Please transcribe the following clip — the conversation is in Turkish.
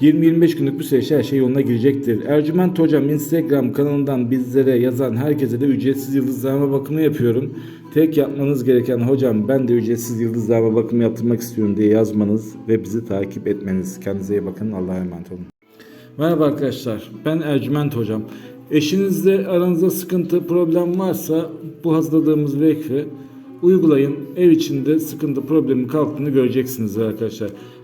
20-25 günlük bir süreçte her şey yoluna girecektir. Ercüment Hocam Instagram kanalından bizlere yazan herkese de ücretsiz yıldızlama bakımı yapıyorum. Tek yapmanız gereken hocam ben de ücretsiz yıldızlama bakımı yaptırmak istiyorum diye yazmanız ve bizi takip etmeniz. Kendinize iyi bakın. Allah'a emanet olun. Merhaba arkadaşlar. Ben Ercüment Hocam. Eşinizle aranızda sıkıntı, problem varsa bu hazırladığımız vekfi uygulayın. Ev içinde sıkıntı, problemin kalktığını göreceksiniz arkadaşlar.